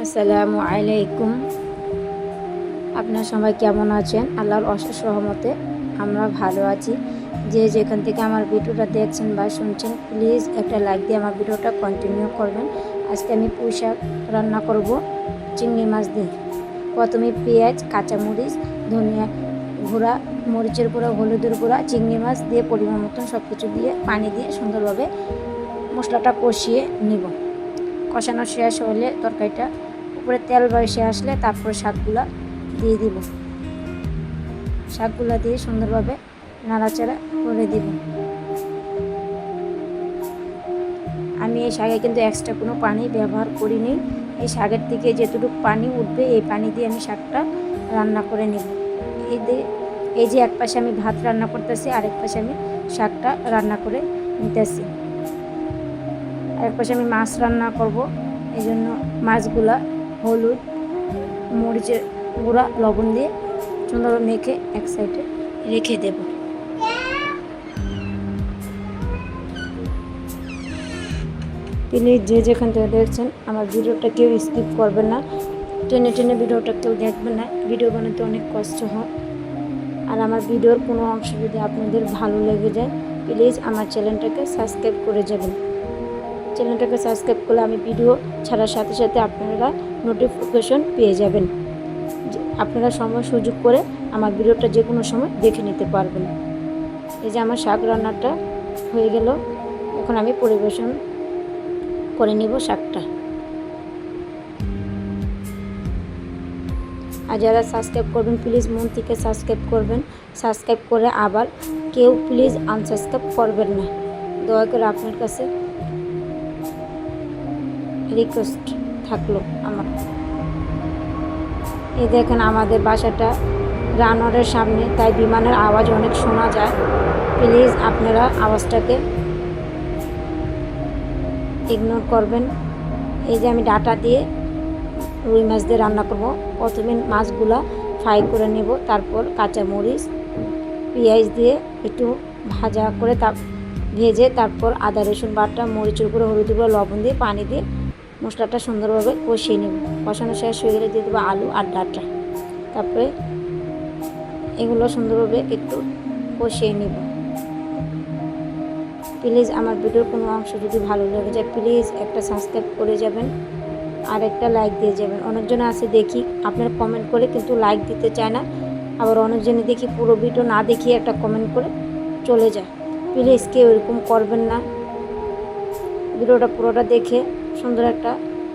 আসসালামু আলাইকুম। আপনার সবাই কেমন আছেন? আল্লাহর অশেষ রহমতে আমরা ভালো আছি। যে যেখান থেকে আমার ভিডিওটা দেখছেন বা শুনছেন প্লিজ একটা লাইক দিয়ে আমার ভিডিওটা কন্টিনিউ করবেন। আজকে আমি পুঁই শাক রান্না করব, চিংড়ি মাছ দিয়ে। প্রথমে পেঁয়াজ, কাঁচামরিচ, ধনিয়া গুঁড়া, মরিচের গুঁড়া, হলুদের গুঁড়া, চিংড়ি মাছ দিয়ে পরিমাণ মতন সব কিছু দিয়ে, পানি দিয়ে সুন্দরভাবে মশলাটা কষিয়ে নিব। কষানো শেষ হলে তরকারিটা উপরে তেল বসে আসলে তারপরে শাকগুলা দিয়ে দিব। শাকগুলা দিয়ে সুন্দরভাবে নাড়াচাড়া করে দিব। আমি এই শাকে কিন্তু এক্সট্রা কোনো পানি ব্যবহার করিনি। এই শাকের থেকে যেটুকু পানি উঠবে, এই পানি দিয়ে আমি শাকটা রান্না করে নেব। এই দিয়ে এই যে এক পাশে আমি ভাত রান্না করতেছি, আরেক পাশে আমি শাকটা রান্না করে নিতেছি। এক পাশে আমি মাছ রান্না করব। এই জন্য মাছগুলা হলুদ, মরিচের গুঁড়া, লবণ দিয়ে সুন্দর মেখে এক সাইডে রেখে দেব। প্লিজ যে যেখান থেকে দেখছেন আমার ভিডিওটা কেউ স্কিপ করবেন না। টেনে টেনে ভিডিওটা কেউ দেখবেন না। ভিডিও বানাতে অনেক কষ্ট হয়। আর আমার ভিডিওর কোনো অংশ যদি আপনাদের ভালো লেগে যায়, প্লিজ আমার চ্যানেলটাকে সাবস্ক্রাইব করে যাবেন। চ্যানেলটাকে সাবস্ক্রাইব করলে আমি ভিডিও ছাড়ার সাথে সাথে আপনারা নোটিফিকেশন পেয়ে যাবেন। আপনারা সময় সুযোগ করে আমার ভিডিওটা যে কোনো সময় দেখে নিতে পারবেন। এই যে আমার শাক রান্নাটা হয়ে গেল। এখন আমি পরিবেশন করে নিব শাকটা। আর যারা সাবস্ক্রাইব করবেন, প্লিজ মন থেকে সাবস্ক্রাইব করবেন। সাবস্ক্রাইব করে আবার কেউ প্লিজ আনসাবস্ক্রাইব করবেন না। দয়া করে আপনার কাছে রিকোয়েস্ট থাকল আমার। এই দেখেন আমাদের বাসাটা রানোয়ারের সামনে, তাই বিমানের আওয়াজ অনেক শোনা যায়। প্লিজ আপনারা আওয়াজটাকে ইগনোর করবেন। এই যে আমি ডাটা দিয়ে রুই মাছ দিয়ে রান্না করব। প্রথমে মাছগুলা ফ্রাই করে নেব, তারপর কাঁচা মরিচ পেঁয়াজ দিয়ে একটু ভাজা করে তা, ভেজে তারপর আদা রসুন বাটা, মরিচের গুঁড়ো হলুদ গুঁড়ো, লবণ দিয়ে, পানি দিয়ে মশলাটা সুন্দরভাবে কষিয়ে নেব। কষানো শেষ হয়ে গেলে দিয়ে দেবো আলু আর ডাটা। তারপরে এগুলো সুন্দরভাবে একটু কষিয়ে নেব। প্লিজ আমার ভিডিওর কোনো অংশ যদি ভালো লাগে যায়, প্লিজ একটা সাবস্ক্রাইব করে যাবেন আর একটা লাইক দিয়ে যাবেন। অনেকজন আছে দেখি, আপনারা কমেন্ট করে কিন্তু লাইক দিতে চায় না। আবার অনেকজনে দেখি পুরো ভিডিও না দেখিয়ে একটা কমেন্ট করে চলে যায়। প্লিজ কেউ এরকম করবেন না। ভিডিওটা পুরোটা দেখে সুন্দর একটা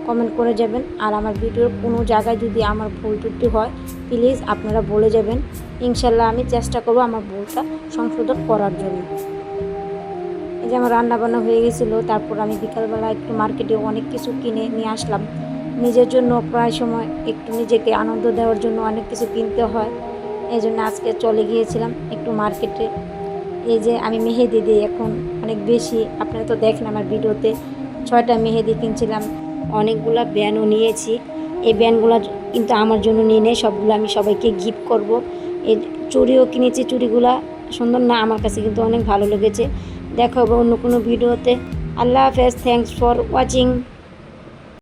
কমেন্ট করে যাবেন। আর আমার ভিডিওর কোনো জায়গায় যদি আমার ভুল ত্রুটি হয় প্লিজ আপনারা বলে যাবেন। ইনশাল্লাহ আমি চেষ্টা করব আমার ভুলটা সংশোধন করার জন্য। এই যে আমার রান্না বান্না হয়ে গেছিল, তারপর আমি বিকালবেলা একটু মার্কেটে অনেক কিছু কিনে নিয়ে আসলাম। নিজের জন্য প্রায় সময় একটু নিজেকে আনন্দ দেওয়ার জন্য অনেক কিছু কিনতে হয়। এই জন্য আজকে চলে গিয়েছিলাম একটু মার্কেটে এই যে আমি মেহেদি দিই এখন অনেক বেশি, আপনারা তো দেখেন আমার ভিডিওতে ছয়টা মেহেদি কিনছিলাম, অনেকগুলো ব্যানও নিয়েছি। এই ব্যানগুলো কিন্তু আমার জন্য নিয়ে নেই সবগুলো আমি সবাইকে গিফট করব। এই চুড়িও কিনেছি, চুড়িগুলা সুন্দর না, আমার কাছে কিন্তু অনেক ভালো লেগেছে। দেখা হবে অন্য কোনো ভিডিওতে। আল্লাহ হাফেজ থ্যাংকস ফর ওয়াচিং